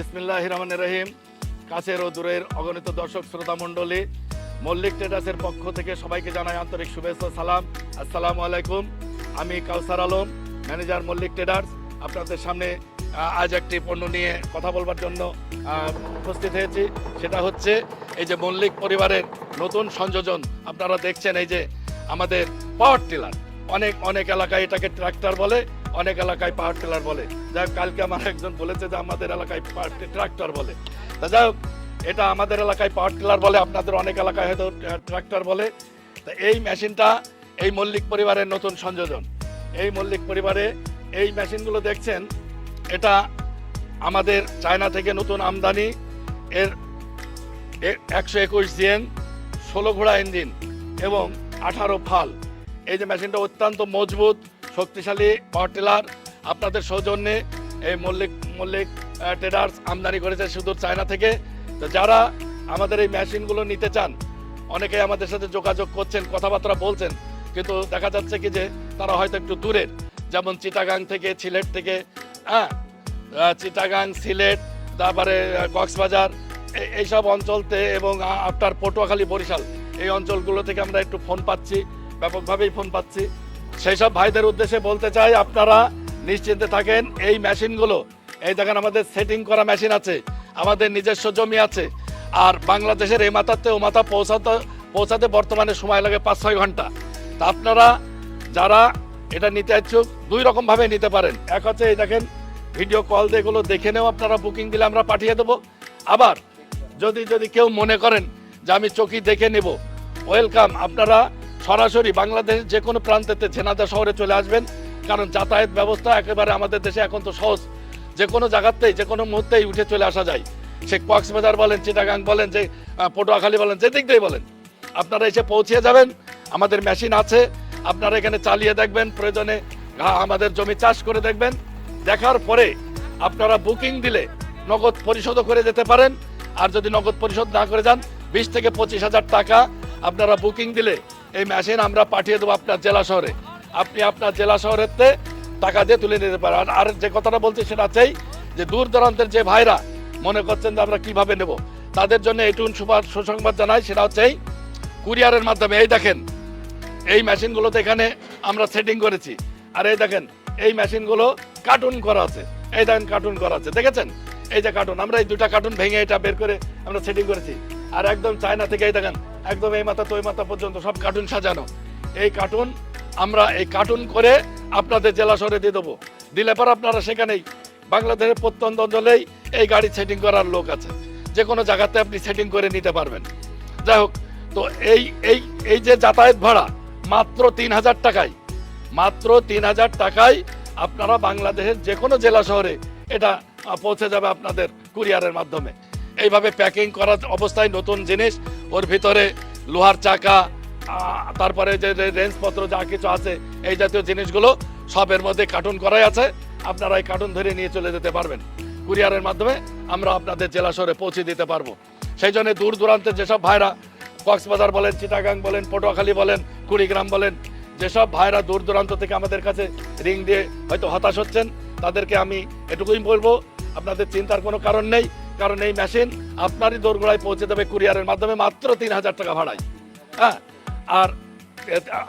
বিসমিল্লাহ রহমান রহিম কাছের ও দূরের অগণিত দর্শক, শ্রোতা মণ্ডলী, মল্লিক ট্রেডার্সের পক্ষ থেকে সবাইকে জানাই আন্তরিক শুভেচ্ছা সালাম। আসসালামু আলাইকুম। আমি কাউসার আলম, ম্যানেজার মল্লিক ট্রেডার্স। আপনাদের সামনে আজ একটি পণ্য নিয়ে কথা বলবার জন্য উপস্থিত হয়েছি। সেটা হচ্ছে এই যে মল্লিক পরিবারের নতুন সংযোজন। আপনারা দেখছেন এই যে আমাদের পাওয়ার টিলার। অনেক অনেক এলাকায় এটাকে ট্রাক্টর বলে। অনেক এলাকায় পাওয়ার টিলার বলে। যাই কালকে আমার একজন বলেছে যে আমাদের এলাকায় পাওয়ার ট্রাক্টর বলে। তা যাই এটা আমাদের এলাকায় পাওয়ার টিলার বলে, আপনাদের অনেক এলাকায় হয়তো ট্রাক্টর বলে। তা এই মেশিনটা এই মল্লিক পরিবারের নতুন সংযোজন। এই মল্লিক পরিবারে এই মেশিনগুলো দেখছেন, এটা আমাদের চায়না থেকে নতুন আমদানি। এর একশো একুশ জিএন, ষোলো ঘোড়া ইঞ্জিন এবং আঠারো ফাল। এই যে মেশিনটা অত্যন্ত মজবুত শক্তিশালী পাওয়ার টিলার আপনাদের সৌজন্যে এই মল্লিক মল্লিক ট্রেডার্স আমদানি করেছে সুদূর চায়না থেকে। তো যারা আমাদের এই মেশিনগুলো নিতে চান অনেকে আমাদের সাথে যোগাযোগ করছেন, কথাবার্তা বলছেন, কিন্তু দেখা যাচ্ছে কি যে তারা হয়তো একটু দূরের। যেমন চিটাগাং থেকে, সিলেট থেকে হ্যাঁ চিটাগাং, সিলেট, তারপরে কক্সবাজার এই- এইসব অঞ্চলতে এবং আপনার পটুয়াখালী, বরিশাল, এই অঞ্চলগুলো থেকে আমরা একটু ফোন পাচ্ছি, ব্যাপকভাবেই ফোন পাচ্ছি। সেই সব ভাইদের উদ্দেশ্যে বলতে চাই, আপনারা নিশ্চিন্তে থাকেন, এই মেশিনগুলো, এই দেখেন আমাদের সেটিং করা মেশিন আছে, আমাদের নিজস্ব জমি আছে, আর বাংলাদেশের এই মাথাতে ও মাথা পৌঁছাতে পৌঁছাতে বর্তমানে সময় লাগে পাঁচ ছয় ঘণ্টা। তা আপনারা যারা এটা নিতে ইচ্ছুক, দুই রকম ভাবে নিতে পারেন। এক হচ্ছে এই দেখেন ভিডিও কল দিয়ে এগুলো দেখে নেও আপনারা বুকিং দিলে আমরা পাঠিয়ে দেবো। আবার যদি যদি কেউ মনে করেন যে আমি চকি দেখে নেব ওয়েলকাম আপনারা সরাসরি বাংলাদেশের যে কোনো প্রান্তেতে ঝেনাদা শহরে চলে আসবেন। কারণ যাতায়াত ব্যবস্থা একেবারে আমাদের দেশে এখন তো সহজ। যে কোনো জায়গাতেই, যে কোনো মুহূর্তেই উঠে চলে আসা যায়। সে কক্সবাজার বলেন, চিটাগাং বলেন, যে পটুয়াখালী বলেন, যে দিক দিয়ে বলেন, আপনারা এসে পৌঁছে যাবেন। আমাদের মেশিন আছে। আপনারা এখানে চালিয়ে দেখবেন, প্রয়োজনে আমাদের জমি চাষ করে দেখবেন। দেখার পরে আপনারা বুকিং দিলে নগদ পরিশোধও করে যেতে পারেন। আর যদি নগদ পরিশোধ না করে যান, বিশ থেকে পঁচিশ হাজার টাকা আপনারা বুকিং দিলে এই মেশিন আমরা পাঠিয়ে দেবো আপনার জেলা শহরে। আপনি আপনার জেলা শহরেতে টাকা দিয়ে তুলে নিতে পারেন। আর- যে কথাটা বলছি সেটা চাই যে দূর দূরান্তের যে ভাইরা মনে করছেন যে আমরা কীভাবে নেব, তাদের জন্য এইটুকুন সুপার সুসংবাদ জানাই। সেটা হচ্ছে এই কুরিয়ারের মাধ্যমে। এই দেখেন, এই মেশিনগুলোতে এখানে আমরা সেটিং করেছি। আর এই দেখেন, এই মেশিনগুলো কার্টুন করা আছে। এই দেখেন, কার্টুন করা আছে। দেখেছেন? এই যে কার্টুন, আমরা এই দুটা কার্টুন ভেঙে এটা বের করে আমরা সেটিং করেছি। আর একদম চায়না থেকে এই দেখেন একদম এই মাথা তো মাথা পর্যন্ত সব কার্টুন সাজানো। এই কার্টুন আমরা এই কার্টুন করে আপনাদের জেলা শহরে দিয়ে দেবো। দিলে পর আপনারা সেখানেই বাংলাদেশের প্রত্যন্ত অঞ্চলেই এই গাড়ি সেটিং করার লোক আছে। যে কোনো জায়গাতে আপনি সেটিং করে নিতে পারবেন। যাই হোক, তো এই এই এই যে যাতায়াত ভাড়া মাত্র তিন হাজার টাকায়, মাত্র তিন হাজার টাকায় আপনারা বাংলাদেশের যে কোনো জেলা শহরে এটা পৌঁছে যাবে আপনাদের কুরিয়ারের মাধ্যমে। এইভাবে প্যাকিং করা অবস্থায় নতুন জিনিস, ওর ভিতরে লোহার চাকা তারপরে যে রেঞ্জপত্র যা কিছু আছে, এই জাতীয় জিনিসগুলো সবের মধ্যে কার্টুন করাই আছে। আপনারা এই কার্টুন ধরে নিয়ে চলে যেতে পারবেন। কুরিয়ারের মাধ্যমে আমরা আপনাদের জেলা শহরে পৌঁছে দিতে পারব। সেই জন্য দূর দূরান্তের যেসব ভাইরা কক্সবাজার বলেন, চিটাগাং বলেন, পটুয়াখালী বলেন, কুড়িগ্রাম বলেন, যেসব ভাইরা দূর দূরান্ত থেকে আমাদের কাছে রিং দিয়ে হয়তো হতাশ হচ্ছেন, তাদেরকে আমি এটুকুই বলব, আপনাদের চিন্তার কোনো কারণ নেই। কারণ এই মেশিন আপনারই দোরগোড়ায় পৌঁছে দেবে কুরিয়ারের মাধ্যমে মাত্র তিন হাজার টাকা ভাড়ায়। হ্যাঁ? আর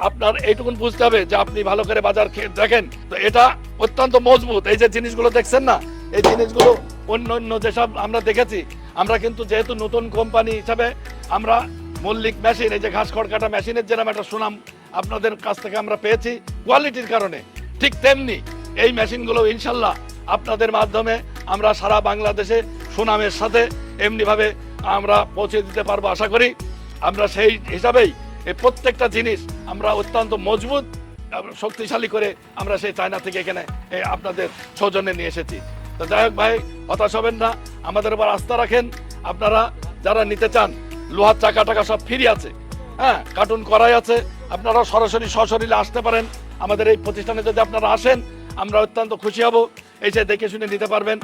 আপনার এইটুকুন বুঝতে হবে যে আপনি ভালো করে বাজার দেখেন, তো এটা অত্যন্ত মজবুত। এই যে জিনিসগুলো দেখছেন না, এই জিনিসগুলো অন্য অন্য যেসব আমরা দেখেছি, আমরা কিন্তু যেহেতু নতুন কোম্পানি হিসাবে আমরা মল্লিক মেশিন, এই যে ঘাস খড় কাটা মেশিনের যেরকম একটা সুনাম আপনাদের কাছ থেকে আমরা পেয়েছি, কোয়ালিটির কারণে, ঠিক তেমনি এই মেশিনগুলো ইনশাল্লাহ আপনাদের মাধ্যমে আমরা সারা বাংলাদেশে সুনামের সাথে এমনিভাবে আমরা পৌঁছে দিতে পারব আশা করি। আমরা সেই হিসাবেই এই প্রত্যেকটা জিনিস আমরা অত্যন্ত মজবুত শক্তিশালী করে আমরা সেই চায়না থেকে এখানে আপনাদের সৌজন্যে নিয়ে এসেছি। তো যাই হোক ভাই, হতাশ হবেন না, আমাদের উপর আস্থা রাখেন। আপনারা যারা নিতে চান, লোহার চাকা টাকা সব ফ্রি আছে। হ্যাঁ কার্টুন করাই আছে। আপনারা সরাসরি সশরীরে আসতে পারেন। আমাদের এই প্রতিষ্ঠানে যদি আপনারা আসেন, আমরা অত্যন্ত খুশি হব। এসে দেখে শুনে নিতে পারবেন।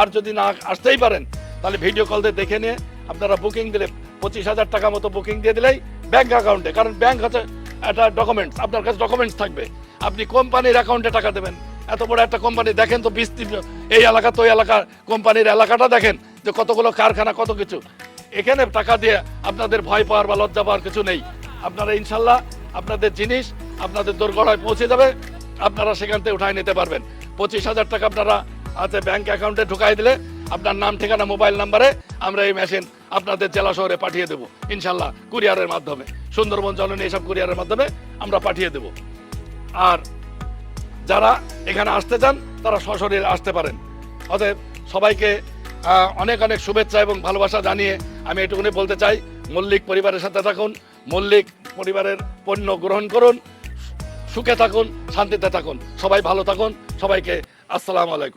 আর যদি না আসতেই পারেন, তাহলে ভিডিও কল দিয়ে দেখে নিয়ে আপনারা বুকিং দিলে পঁচিশ হাজার টাকা মতো বুকিং দিয়ে দিলেই ব্যাংক অ্যাকাউন্টে কারণ ব্যাংক হচ্ছে একটা ডকুমেন্টস আপনার কাছে ডকুমেন্টস থাকবে। আপনি কোম্পানির অ্যাকাউন্টে টাকা দেবেন। এত বড় একটা কোম্পানি দেখেন তো বিস্তীর্ণ, এই এলাকা তো ওই এলাকার কোম্পানির এলাকাটা দেখেন যে কতগুলো কারখানা, কত কিছু। এখানে টাকা দিয়ে আপনাদের ভয় পাওয়ার বা লজ্জা পাওয়ার কিছু নেই। আপনারা ইনশাল্লাহ আপনাদের জিনিস আপনাদের দোরগড়ায় পৌঁছে যাবে, আপনারা সেখান থেকে উঠায় নিতে পারবেন। পঁচিশ হাজার টাকা আপনারা আছে ব্যাংক অ্যাকাউন্টে ঢুকাই দিলে আপনার নাম, ঠিকানা মোবাইল নাম্বারে আমরা এই মেশিন আপনাদের জেলা শহরে পাঠিয়ে দেবো। ইনশাল্লাহ কুরিয়ারের মাধ্যমে, সুন্দরবন জননী এইসব কুরিয়ারের মাধ্যমে আমরা পাঠিয়ে দেবো। আর যারা এখানে আসতে চান, তারা সশরীরে আসতে পারেন। অতএব সবাইকে অনেক অনেক শুভেচ্ছা এবং ভালোবাসা জানিয়ে আমি এটুকুনি বলতে চাই, মল্লিক পরিবারের সাথে থাকুন, মল্লিক পরিবারের পণ্য গ্রহণ করুন সুখে থাকুন, শান্তিতে থাকুন। সবাই ভালো থাকুন, সবাইকে আসসালামু আলাইকুম।